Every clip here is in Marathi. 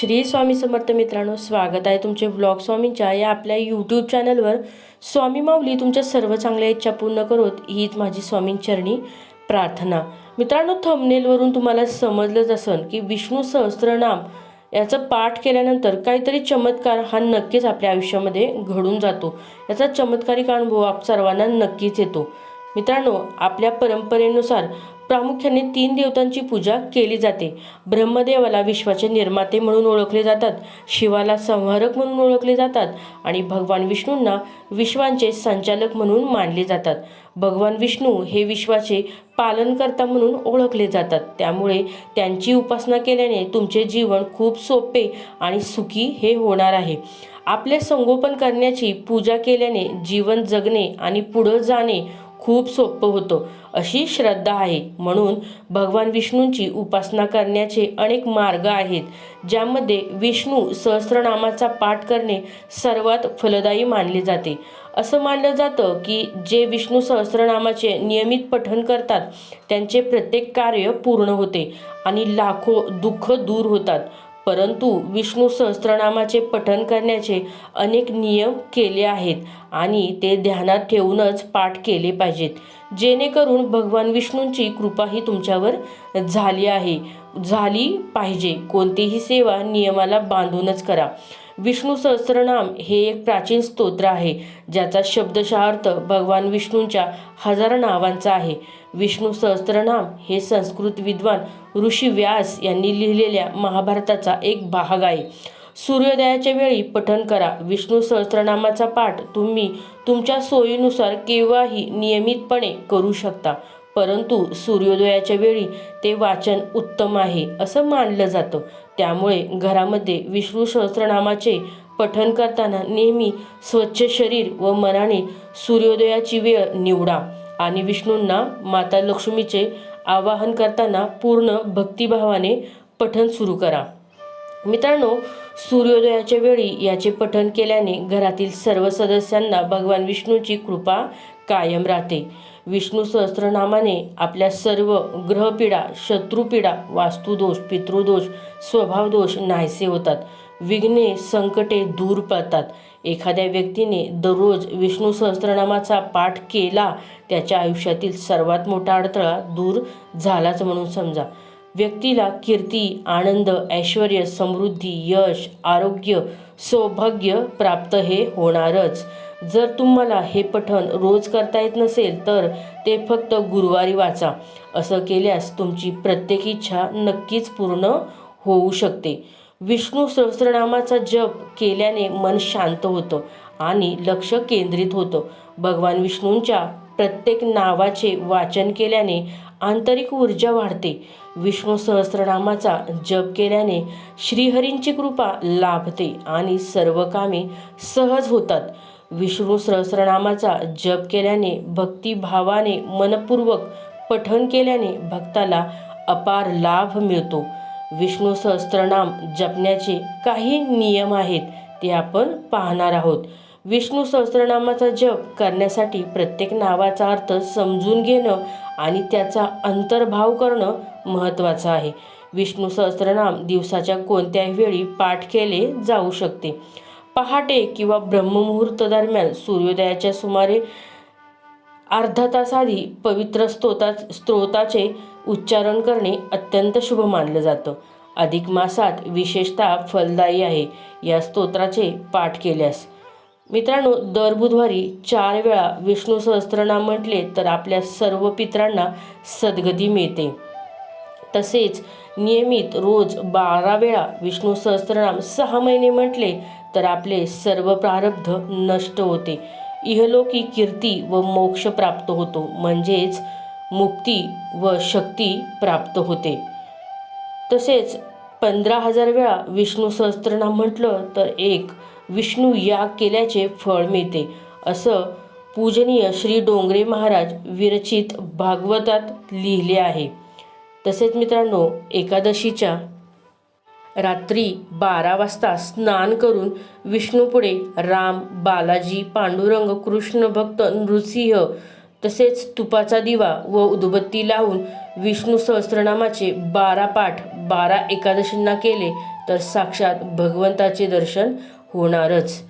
श्री स्वामी समर्थ मित्रांनो स्वागत आहे तुमचे ब्लॉग स्वामींच्या या आपल्या यूट्यूब चॅनलवर स्वामी माऊली तुमच्या सर्व चांगल्या इच्छा पूर्ण करोत हीच माझी स्वामींचरणी प्रार्थना. मित्रांनो थंबनेलवरून तुम्हाला समजलंच असन की विष्णू सहस्त्रनाम याचं पाठ केल्यानंतर काहीतरी चमत्कार हा नक्कीच आपल्या आयुष्यामध्ये घडून जातो. याचा चमत्कारिक अनुभव आप सर्वांना नक्कीच येतो. मित्रांनो आपल्या परंपरेनुसार प्रामुख्याने तीन देवतांची पूजा केली जाते. ब्रह्मदेवाला विश्वाचे निर्माते म्हणून ओळखले जातात शिवाला संहारक म्हणून ओळखले जातात आणि भगवान विष्णूंना विश्वांचे संचालक म्हणून मानले जातात. भगवान विष्णू हे विश्वाचे पालनकर्ता म्हणून ओळखले जातात. त्यामुळे त्यांची उपासना केल्याने तुमचे जीवन खूप सोपे आणि सुखी हे होणार आहे. आपले संगोपन करण्याची पूजा केल्याने जीवन जगणे आणि पुढं जाणे खूप सोपं होतं. अशी श्रद्धा आहे म्हणून भगवान विष्णूंची उपासना करण्याचे अनेक मार्ग आहेत ज्यामध्ये विष्णू सहस्रनामाचा पाठ करणे सर्वात फलदायी मानले जाते. असं मानलं जातं की जे विष्णू सहस्रनामाचे नियमित पठन करतात त्यांचे प्रत्येक कार्य पूर्ण होते आणि लाखो दुःख दूर होतात. परंतु विष्णू सहस्त्रनामाचे पठण करण्याचे अनेक नियम केले आहेत आणि ते ध्यानात ठेवूनच पाठ केले पाहिजेत. जेणेकरून भगवान विष्णूंची कृपाही तुमच्यावर झाली आहे. झाली पाहिजे. कोणतीही सेवा नियमाला बांधूनच करा. विष्णू सहस्रनाम हे एक प्राचीन स्तोत्र आहे ज्याचा शब्दशः अर्थ भगवान विष्णूंच्या हजार नावांचा आहे. विष्णू सहस्रनाम हे संस्कृत विद्वान ऋषी व्यास यांनी लिहिलेल्या महाभारताचा एक भाग आहे. सूर्योदयाच्या वेळी पठन करा. विष्णू सहस्रनामाचा पाठ तुम्ही तुमच्या सोयीनुसार केव्हाही नियमितपणे करू शकता. परंतु सूर्योदयाच्या वेळी ते वाचन उत्तम आहे असं मानलं जातं. त्यामुळे घरामध्ये विष्णू सहस्रनामाचे पठन करताना नेहमी स्वच्छ शरीर व मनाने सूर्योदयाची वेळ निवडा आणि विष्णूंना माता लक्ष्मीचे आवाहन करताना पूर्ण भक्तिभावाने पठण सुरू करा. मित्रांनो सूर्योदयाच्या वेळी याचे पठन केल्याने घरातील सर्व सदस्यांना भगवान विष्णूची कृपा कायम राहते. विष्णू सहस्त्रनामाने आपल्या सर्व ग्रहपीडा शत्रुपीडा वास्तुदोष पितृदोष स्वभावदोष नाहीसे होतात. विघ्ने संकटे दूर पळतात एखाद्या व्यक्तीने दररोज विष्णू सहस्त्रनामाचा पाठ केला त्याच्या आयुष्यातील सर्वात मोठा अडथळा दूर झालाच म्हणून समजा. व्यक्तीला कीर्ती आनंद ऐश्वर समृद्धी यश आरोग्य सौभाग्य प्राप्त हे होणारच. जर तुम्हाला हे पठण रोज करता येत नसेल तर ते फक्त गुरुवारी वाचा. असं केल्यास तुमची प्रत्येक इच्छा नक्कीच पूर्ण होऊ शकते. विष्णू सहस्रनामाचा जप केल्याने मन शांत होतं आणि लक्ष केंद्रित होतं. भगवान विष्णूंच्या प्रत्येक नावाचे वाचन केल्याने आंतरिक ऊर्जा वाढते. विष्णू सहस्रनामाचा जप केल्याने श्रीहरींची कृपा लाभते आणि सर्व कामे सहज होतात. विष्णू सहस्रनामाचा जप केल्याने भक्तिभावाने मनपूर्वक पठण केल्याने भक्ताला अपार लाभ मिळतो. विष्णू सहस्त्रनाम जपण्याचे काही नियम आहेत ते आपण पाहणार आहोत. विष्णू सहस्रनामाचा जप करण्यासाठी प्रत्येक नावाचा अर्थ समजून घेणं आणि त्याचा अंतर्भाव करणं महत्त्वाचं आहे. विष्णू सहस्रनाम दिवसाच्या कोणत्याही वेळी पाठ केले जाऊ शकते. पहाटे किंवा ब्रह्ममुहूर्त दरम्यान सूर्योदयाच्या सुमारे अर्धा तास आधी पवित्र स्तोता स्त्रोताचे उच्चारण करणे अत्यंत शुभ मानलं जातं. अधिक मासात विशेषतः फलदायी आहे या स्तोत्राचे पाठ केल्यास. मित्रांनो दर बुधवारी चार वेळा विष्णू सहस्त्रनाम म्हटले तर आपल्या सर्व पित्रांना सद्गती मिळते. तसेच नियमित रोज बारा वेळा विष्णू सहस्त्रनाम सहा महिने म्हटले तर आपले सर्व प्रारब्ध नष्ट होते. इहलोकी कीर्ती व मोक्ष प्राप्त होतो म्हणजेच मुक्ती व शक्ती प्राप्त होते. तसेच पंधरा हजार वेळा विष्णू सहस्त्रनाम म्हटलं तर एक विष्णू याग केल्याचे फळ मिळते. असं पूजनीय श्री डोंगरे महाराज विरचित भागवतात लिहिले आहे. तसेच मित्रांनो एकादशीच्या रात्री बारा वाजता स्नान करून विष्णूपुढे राम बालाजी पांडुरंग कृष्ण भक्त नृसिंह तसेच तुपाचा दिवा व उदबत्ती लावून विष्णू सहस्त्रनामाचे बारा पाठ बारा एकादशींना केले तर साक्षात भगवंताचे दर्शन होणारच.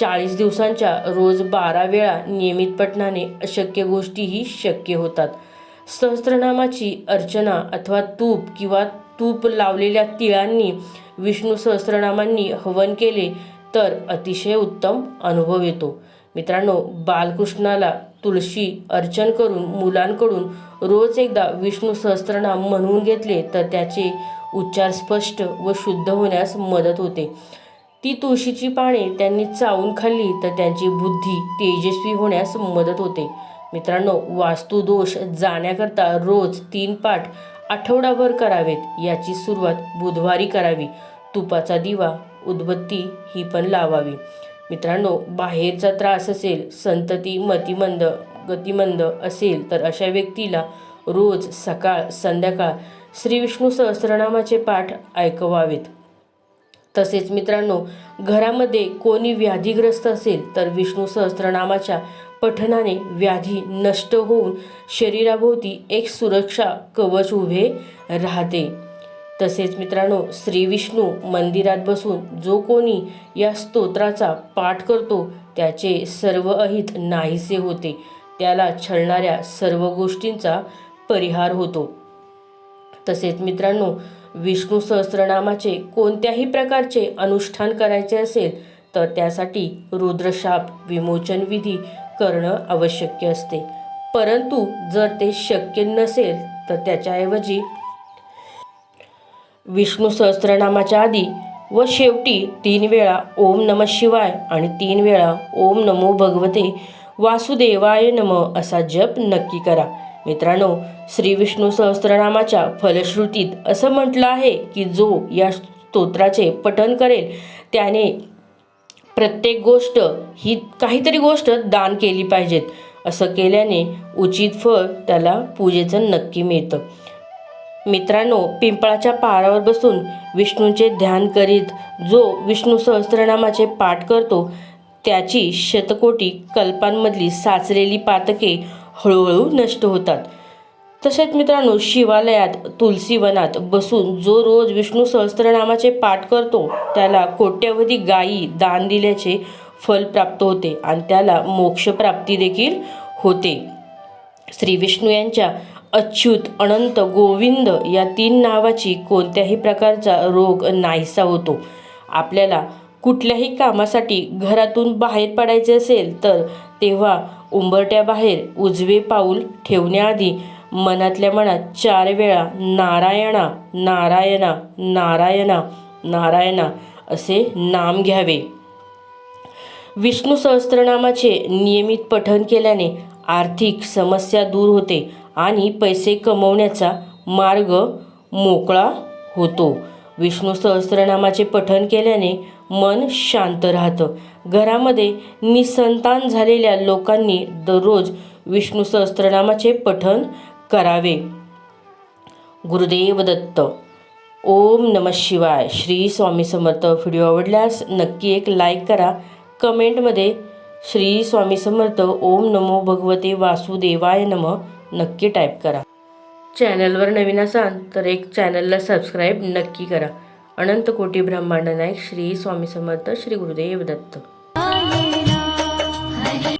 चाळीस दिवसांच्या रोज बारा वेळा नियमित पठणाने अशक्य गोष्टीही शक्य होतात. सहस्त्रनामाची अर्चना अथवा तूप किंवा तूप लावलेल्या तिळांनी विष्णू सहस्रनामांनी हवन केले तर अतिशय उत्तम अनुभव येतो. मित्रांनो बालकृष्णाला तुळशी अर्चन करून मुलांकडून रोज एकदा विष्णू सहस्त्रनाम म्हणून घेतले तर त्याचे उच्चार स्पष्ट व शुद्ध होण्यास मदत होते. ती तुळशीची पाने त्यांनी चावून खाल्ली तर त्यांची बुद्धी तेजस्वी होण्यास मदत होते. मित्रांनो वास्तुदोष जाण्याकरता रोज तीन पाठ आठवडाभर करावेत याची सुरुवात बुधवारी करावी. तुपाचा दिवा उदबत्ती ही पण लावावी. मित्रांनो बाहेरचा त्रास असेल संतती मतिमंद गतिमंद असेल तर अशा व्यक्तीला रोज सकाळ संध्याकाळ श्री विष्णू सहस्रनामाचे पाठ ऐकवावेत. तसेच मित्रांनो घरामध्ये कोणी व्याधीग्रस्त असेल तर विष्णू सहस्रनामाच्या पठनाने व्याधी नष्ट होऊन शरीराभोवती एक सुरक्षा कवच उभे राहते. तसेच मित्रांनो श्री विष्णू मंदिरात बसून जो कोणी या स्तोत्राचा पाठ करतो त्याचे सर्व अहित नाहीसे होते. त्याला छळणाऱ्या सर्व गोष्टींचा परिहार होतो. तसेच मित्रांनो विष्णू सहस्रनामाचे कोणत्याही प्रकारचे अनुष्ठान करायचे असेल तर त्यासाठी रुद्रशाप विमोचन विधी करणं आवश्यक असते. परंतु जर ते शक्य नसेल तर त्याच्याऐवजी विष्णू सहस्त्रनामाच्या आधी व शेवटी तीन वेळा ओम नम शिवाय आणि तीन वेळा ओम नमो भगवते वासुदेवाय नम असा जप नक्की करा. मित्रांनो श्री विष्णू सहस्त्रनामाच्या फलश्रुतीत असं म्हटलं आहे की जो या स्तोत्राचे पठन करेल त्याने प्रत्येक गोष्ट ही काहीतरी गोष्ट दान केली पाहिजेत. असं केल्याने उचित फळ त्याला पूजेचं नक्की मिळतं. मित्रांनो पिंपळाच्या पारावर बसून विष्णूचे ध्यान करीत जो विष्णू सहस्रनामाचे पाठ करतो त्याची शतकोटी कल्पांमधली साचलेली पातके हळूहळू नष्ट होतात. तसेच मित्रांनो शिवालयात तुलसीवनात बसून जो रोज विष्णू सहस्त्रनामाचे पाठ करतो त्याला कोट्यवधी गायी दान दिल्याचे फल प्राप्त होते आणि त्याला मोक्षप्राप्ती देखील होते. श्री विष्णू यांच्या अच्युत अनंत गोविंद या तीन नावाची कोणत्याही प्रकारचा रोग नाहीसा होतो. आपल्याला कुठल्याही कामासाठी घरातून बाहेर पडायचे असेल तर तेव्हा उंबरट्याबाहेर उजवे पाऊल ठेवण्याआधी मनातल्या मनात चार वेळा नारायणा नारायणा नारायणा नारायणा असे नाम घ्यावे. विष्णू सहस्त्रनामाचे नियमित पठन केल्याने आर्थिक समस्या दूर होते आणि पैसे कमवण्याचा मार्ग मोकळा होतो. विष्णू सहस्त्रनामाचे पठन केल्याने मन शांत राहतं. घरामध्ये निसंतान झालेल्या लोकांनी दररोज विष्णू सहस्त्रनामाचे पठन करावे. गुरुदेव दत्त ओम नम शिवाय. श्री स्वामी समर्थ. व्हिडिओ आवडल्यास नक्की एक लाईक करा. कमेंटमध्ये श्री स्वामी समर्थ ओम नमो भगवते वासुदेवाय नम नक्की टाईप करा. चॅनलवर नवीन असाल तर एक चॅनलला सबस्क्राईब नक्की करा. अनंत कोटी ब्रह्मांड नायक श्री स्वामी समर्थ श्री गुरुदेव दत्त.